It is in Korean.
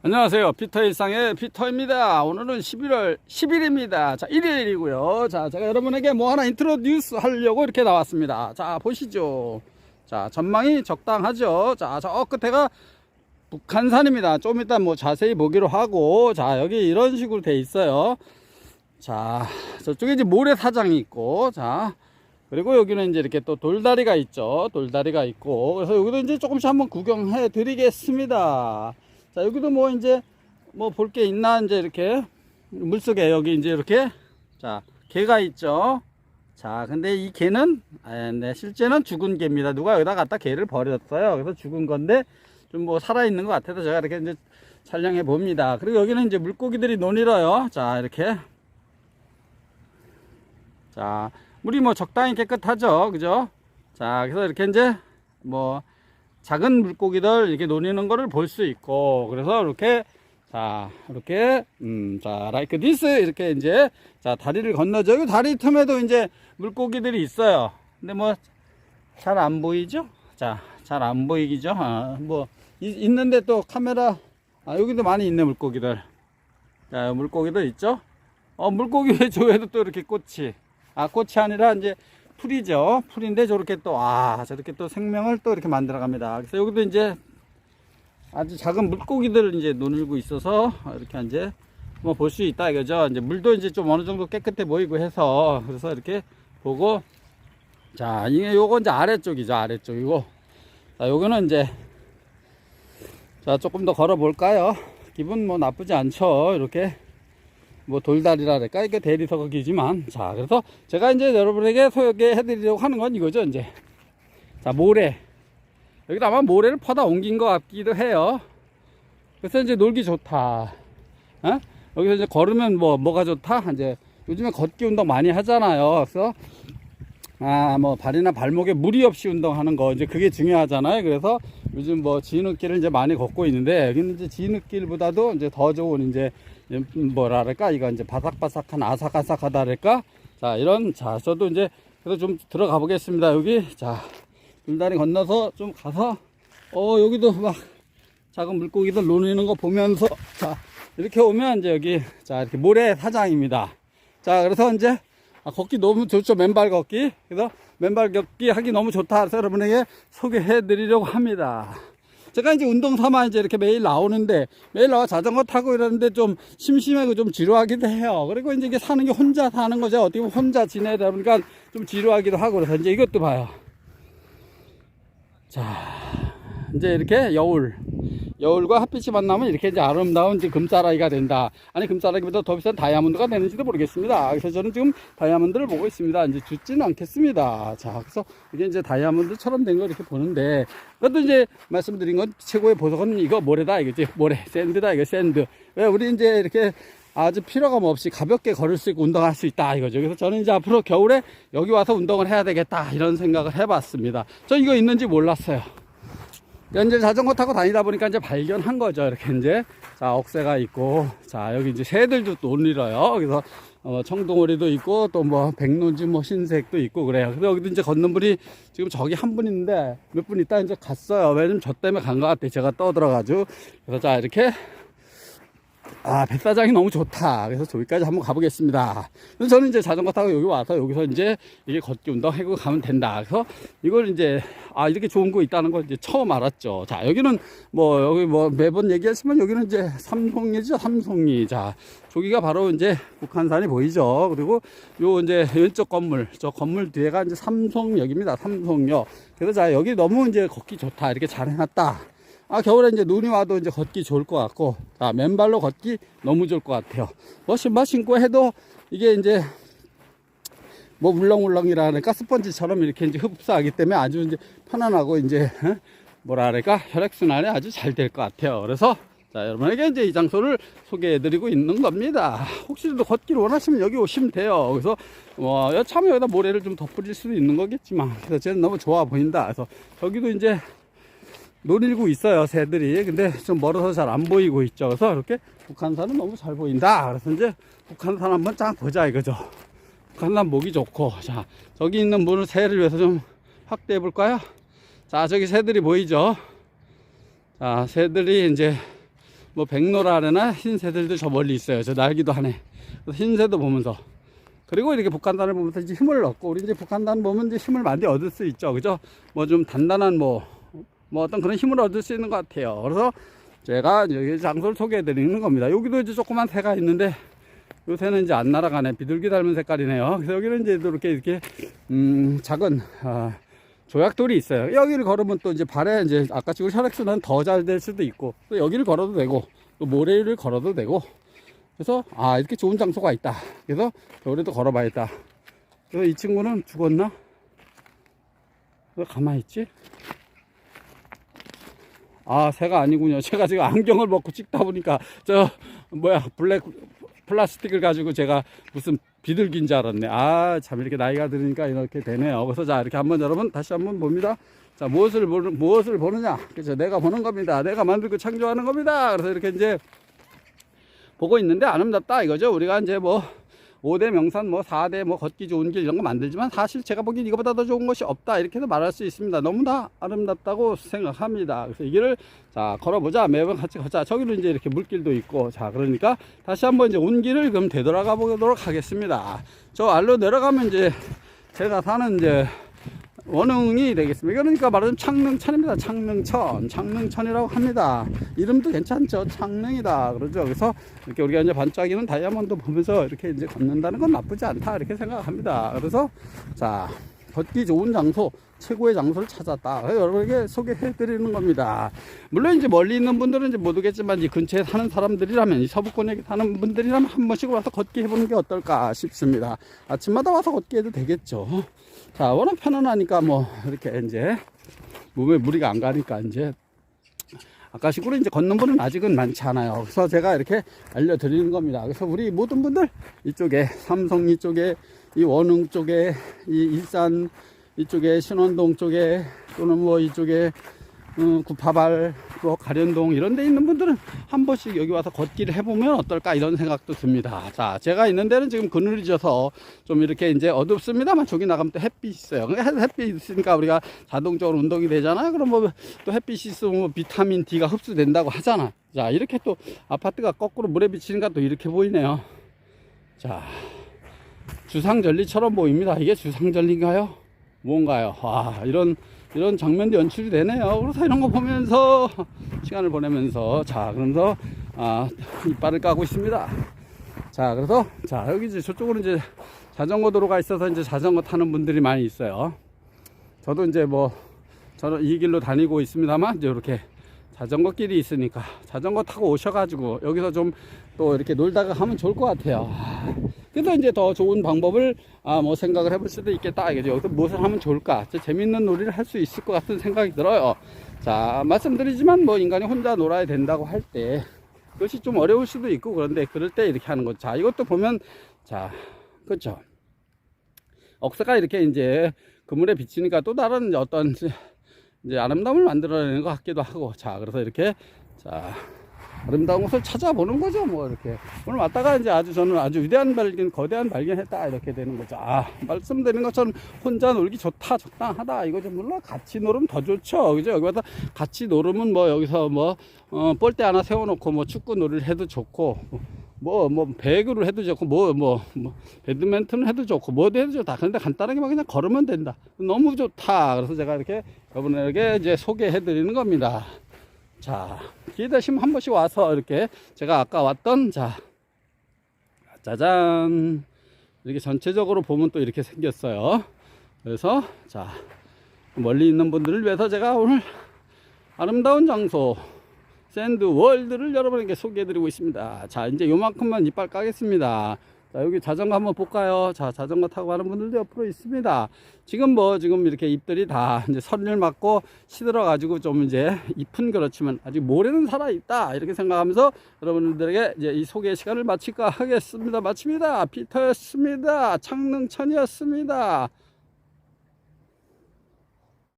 안녕하세요. 피터 일상의 피터입니다. 오늘은 11월 10일입니다. 자, 일요일이고요. 자, 제가 여러분에게 뭐 하나 인트로듀스 하려고 이렇게 나왔습니다. 자, 보시죠. 자, 전망이 적당하죠. 자, 저 끝에가 북한산입니다. 좀 이따 뭐 자세히 보기로 하고, 자, 여기 이런 식으로 돼 있어요. 자, 저쪽에 이제 모래사장이 있고, 자, 그리고 여기는 이제 이렇게 또 돌다리가 있죠. 돌다리가 있고. 그래서 여기도 이제 조금씩 한번 구경해 드리겠습니다. 자, 여기도 뭐 이제 뭐 볼 게 있나 이제 이렇게 물속에 여기 이제 이렇게 자, 개가 있죠. 자, 근데 이 개는 아, 네, 실제는 죽은 개입니다. 누가 여기다 갖다 개를 버렸어요. 그래서 죽은 건데 좀 뭐 살아 있는 것 같아서 제가 이렇게 이제 촬영해 봅니다. 그리고 여기는 이제 물고기들이 논이러요. 자, 이렇게 자, 물이 뭐 적당히 깨끗하죠. 그죠? 자, 그래서 이렇게 이제 뭐 작은 물고기들 이렇게 노니는 거를 볼 수 있고 그래서 이렇게 자 이렇게 음자 like this 이렇게 이제 자 다리를 건너죠. 이 다리 틈에도 이제 물고기들이 있어요. 근데 뭐 잘 안 보이죠? 자 잘 안 보이기죠? 아, 뭐 이- 있는데 또 카메라 아 여기도 많이 있네 물고기들. 자 물고기들 있죠? 어 물고기 조에도 또 이렇게 꽃이. 아 꽃이 아니라 이제 풀이죠. 풀인데 저렇게 또, 아, 저렇게 또 생명을 또 이렇게 만들어 갑니다. 그래서 여기도 이제 아주 작은 물고기들 이제 논을고 있어서 이렇게 이제 뭐 볼 수 있다 이거죠. 이제 물도 이제 좀 어느 정도 깨끗해 보이고 해서 그래서 이렇게 보고 자, 이게 요거 이제 아래쪽이죠. 아래쪽이고. 자, 요거는 이제 자, 조금 더 걸어 볼까요? 기분 뭐 나쁘지 않죠. 이렇게 뭐 돌다리랄까? 이게 대리석이지만. 자 그래서 제가 이제 여러분에게 소개해 드리려고 하는 건 이거죠 이제. 자 모래. 여기다 아마 모래를 퍼다 옮긴 것 같기도 해요. 그래서 이제 놀기 좋다. 어? 여기서 이제 걸으면 뭐 뭐가 좋다? 이제 요즘에 걷기 운동 많이 하잖아요. 그래서 아 뭐 발이나 발목에 무리 없이 운동하는 거 이제 그게 중요하잖아요. 그래서 요즘 뭐 진흙길을 이제 많이 걷고 있는데 여기는 이제 진흙길보다도 이제 더 좋은 이제 뭐랄까? 이거 이제 바삭바삭한 아삭아삭하다랄까? 자 이런 자 저도 이제 그래서 좀 들어가 보겠습니다 여기. 자 돌다리 건너서 좀 가서 어 여기도 막 작은 물고기들 노는 거 보면서 자 이렇게 오면 이제 여기 자 이렇게 모래 사장입니다. 자 그래서 이제 아, 걷기 너무 좋죠 맨발 걷기. 그래서 맨발 걷기 하기 너무 좋다 그래서 여러분에게 소개해 드리려고 합니다 제가 이제 운동 삼아 이제 이렇게 매일 나오는데 매일 나와 자전거 타고 이러는데 좀 심심하고 좀 지루하기도 해요. 그리고 이제 이게 사는 게 혼자 사는 거죠. 어떻게 보면 혼자 지내다 보니까 좀 지루하기도 하고 그래서 이제 이것도 봐요. 자, 이제 이렇게 여울. 여울과 핫빛이 만나면 이렇게 이제 아름다운 이제 금사라기가 된다. 아니, 금사라기보다 더 비싼 다이아몬드가 되는지도 모르겠습니다. 그래서 저는 지금 다이아몬드를 보고 있습니다. 이제 죽지는 않겠습니다. 자, 그래서 이게 이제 다이아몬드처럼 된 거 이렇게 보는데, 그것도 이제 말씀드린 건 최고의 보석은 이거 모래다, 이거지. 모래, 샌드다, 이거 샌드. 왜 우리 이제 이렇게 아주 필요감 없이 가볍게 걸을 수 있고 운동할 수 있다 이거죠. 그래서 저는 이제 앞으로 겨울에 여기 와서 운동을 해야 되겠다 이런 생각을 해봤습니다. 저 이거 있는지 몰랐어요. 이제 자전거 타고 다니다 보니까 이제 발견한 거죠. 이렇게 이제 자 억새가 있고 자 여기 이제 새들도 또 올리러요. 그래서 어, 청동오리도 있고 또 뭐 백론지 뭐 흰색도 있고 그래요. 그래서 여기도 이제 걷는 분이 지금 저기 한분 있는데 몇 분 있다 이제 갔어요. 왜냐면 저 때문에 간 것 같아. 제가 떠들어가지고 그래서 자 이렇게 아, 뱃사장이 너무 좋다. 그래서 저기까지 한번 가보겠습니다. 저는 이제 자전거 타고 여기 와서 여기서 이제 이게 걷기 운동 하고 가면 된다. 그래서 이걸 이제, 아, 이렇게 좋은 거 있다는 걸 이제 처음 알았죠. 자, 여기는 뭐, 여기 뭐 매번 얘기하지만 여기는 이제 삼성이죠. 삼성이. 자, 저기가 바로 이제 북한산이 보이죠. 그리고 요 이제 왼쪽 건물, 저 건물 뒤에가 이제 삼성역입니다. 삼성역. 그래서 자, 여기 너무 이제 걷기 좋다. 이렇게 잘 해놨다. 아, 겨울에 이제 눈이 와도 이제 걷기 좋을 것 같고, 자, 맨발로 걷기 너무 좋을 것 같아요. 뭐 신발 신고 해도 이게 이제 뭐 물렁물렁이라는 가스펀지처럼 이렇게 이제 흡수하기 때문에 아주 이제 편안하고 이제 어? 뭐라 그럴까 혈액순환이 아주 잘 될 것 같아요. 그래서 자 여러분에게 이제 이 장소를 소개해드리고 있는 겁니다. 혹시라도 걷기를 원하시면 여기 오시면 돼요. 그래서 뭐 여차하면 여기다 모래를 좀 덮어줄 수도 있는 거겠지만 그래서 저는 너무 좋아 보인다. 그래서 저기도 이제 노리고 있어요 새들이. 근데 좀 멀어서 잘 안 보이고 있죠. 그래서 이렇게 북한산은 너무 잘 보인다. 그래서 이제 북한산 한번 쫙 보자 이거죠. 북한산 보기 좋고. 자 저기 있는 문을 새를 위해서 좀 확대해 볼까요? 자 저기 새들이 보이죠? 자 새들이 이제 뭐 백로라나? 흰 새들도 저 멀리 있어요. 저 날기도 하네. 그래서 흰새도 보면서. 그리고 이렇게 북한단을 보면서 이제 힘을 얻고 우리 이제 북한단 보면 이제 힘을 많이 얻을 수 있죠. 그죠? 뭐 좀 단단한 뭐, 뭐 어떤 그런 힘을 얻을 수 있는 것 같아요. 그래서 제가 여기 장소를 소개해 드리는 겁니다. 여기도 이제 조그만 새가 있는데 요새는 이제 안 날아가네. 비둘기 닮은 색깔이네요. 그래서 여기는 이제 이렇게 이렇게 음 작은 아, 조약돌이 있어요. 여기를 걸으면 또 이제 발에 이제 아까 지금 혈액순환 더 잘 될 수도 있고 또 여기를 걸어도 되고 또 모래 위를 걸어도 되고 그래서 아 이렇게 좋은 장소가 있다. 그래서 겨울에도 걸어봐야겠다. 그래서 이 친구는 죽었나? 왜 가만히 있지? 아 새가 아니군요. 제가 지금 안경을 벗고 찍다 보니까 저 뭐야 블랙 플라스틱을 가지고 제가 무슨 비둘기인 줄 알았네. 아, 참, 이렇게 나이가 들으니까 이렇게 되네요. 그래서 자, 이렇게 한번 여러분 다시 한번 봅니다. 자, 무엇을 보는, 무엇을 보느냐? 그죠? 내가 보는 겁니다. 내가 만들고 창조하는 겁니다. 그래서 이렇게 이제 보고 있는데 아름답다 이거죠. 우리가 이제 뭐 5대 명산 뭐 4대 뭐 걷기 좋은 길 이런 거 만들지만 사실 제가 보기엔 이거보다 더 좋은 것이 없다 이렇게도 말할 수 있습니다. 너무나 아름답다고 생각합니다. 그래서 이 길을 자 걸어보자 매번 같이 걷자. 저기로 이제 이렇게 물길도 있고 자 그러니까 다시 한번 이제 온 길을 그럼 되돌아가 보도록 하겠습니다. 저 알로 내려가면 이제 제가 사는 이제 원흥이 되겠습니다. 그러니까 말하자면 창릉천입니다. 창릉천, 창릉천이라고 합니다. 이름도 괜찮죠. 창릉이다. 그러죠. 그래서 이렇게 우리가 이제 반짝이는 다이아몬드 보면서 이렇게 이제 걷는다는 건 나쁘지 않다. 이렇게 생각합니다. 그래서 자, 걷기 좋은 장소, 최고의 장소를 찾았다. 여러분에게 소개해 드리는 겁니다. 물론 이제 멀리 있는 분들은 이제 못 오겠지만 이 근처에 사는 사람들이라면 이 서부권에 사는 분들이라면 한 번씩 와서 걷기 해보는 게 어떨까 싶습니다. 아침마다 와서 걷기 해도 되겠죠. 자, 워낙 편안하니까 뭐 이렇게 이제 몸에 무리가 안 가니까 이제 아까식으로 이제 걷는 분은 아직은 많지 않아요. 그래서 제가 이렇게 알려드리는 겁니다. 그래서 우리 모든 분들 이쪽에 삼성 이쪽에 이 원흥 쪽에 이 일산 이쪽에 신원동 쪽에 또는 뭐 이쪽에 음, 구파발 뭐 가련동 이런 데 있는 분들은 한 번씩 여기 와서 걷기를 해보면 어떨까 이런 생각도 듭니다. 자, 제가 있는 데는 지금 그늘이 져서 좀 이렇게 이제 어둡습니다만 저기 나가면 또 햇빛이 있어요. 그 햇- 햇빛 있으니까 우리가 자동적으로 운동이 되잖아요. 그럼 뭐 또 햇빛이 있으면 뭐 비타민 D가 흡수된다고 하잖아. 자, 이렇게 또 아파트가 거꾸로 물에 비치니까 또 이렇게 보이네요. 자, 주상절리처럼 보입니다. 이게 주상절리인가요? 뭔가요? 와, 이런, 이런 장면도 연출이 되네요. 그래서 이런 거 보면서 시간을 보내면서 자, 그러면서 아, 이빨을 까고 있습니다. 자, 그래서 자, 여기 이제 저쪽으로 이제 자전거 도로가 있어서 이제 자전거 타는 분들이 많이 있어요. 저도 이제 뭐 저는 이 길로 다니고 있습니다만 이제 이렇게 자전거 길이 있으니까 자전거 타고 오셔가지고 여기서 좀 또 이렇게 놀다가 가면 좋을 것 같아요. 그래서 이제 더 좋은 방법을 아 뭐 생각을 해볼 수도 있겠다 이거죠. 여기서 무엇을 하면 좋을까? 재밌는 놀이를 할 수 있을 것 같은 생각이 들어요. 자 말씀드리지만 뭐 인간이 혼자 놀아야 된다고 할 때 그것이 좀 어려울 수도 있고 그런데 그럴 때 이렇게 하는 거죠. 자 이것도 보면 자 그렇죠. 억새가 이렇게 이제 그물에 비치니까 또 다른 어떤 이제 아름다움을 만들어내는 것 같기도 하고 자 그래서 이렇게 자 아름다운 것을 찾아보는 거죠 뭐 이렇게 오늘 왔다가 이제 아주 저는 아주 위대한 발견 거대한 발견했다 이렇게 되는 거죠 아 말씀드린 것처럼 혼자 놀기 좋다 적당하다 이거죠 물론 같이 놀으면 더 좋죠 그죠 여기 와서 같이 놀으면 뭐 여기서 뭐 어, 볼대 하나 세워놓고 뭐 축구 놀이를 해도 좋고 뭐, 뭐, 배구를 해도 좋고, 뭐, 뭐, 뭐, 배드민턴을 해도 좋고, 뭐도 해도 좋다. 근데 간단하게만 그냥 걸으면 된다. 너무 좋다. 그래서 제가 이렇게 여러분에게 이제 소개해 드리는 겁니다. 자, 기회 되시면 한 번씩 와서 이렇게 제가 아까 왔던, 자, 짜잔. 이렇게 전체적으로 보면 또 이렇게 생겼어요. 그래서, 자, 멀리 있는 분들을 위해서 제가 오늘 아름다운 장소, 샌드 월드를 여러분에게 소개해 드리고 있습니다. 자, 이제 요만큼만 이빨 까겠습니다. 자, 여기 자전거 한번 볼까요? 자, 자전거 타고 가는 분들도 옆으로 있습니다. 지금 뭐, 지금 이렇게 잎들이 다 이제 선을 맞고 시들어가지고 좀 이제 잎은 그렇지만 아직 모래는 살아있다. 이렇게 생각하면서 여러분들에게 이제 이 소개 시간을 마칠까 하겠습니다. 마칩니다. 피터였습니다. 창릉천이었습니다.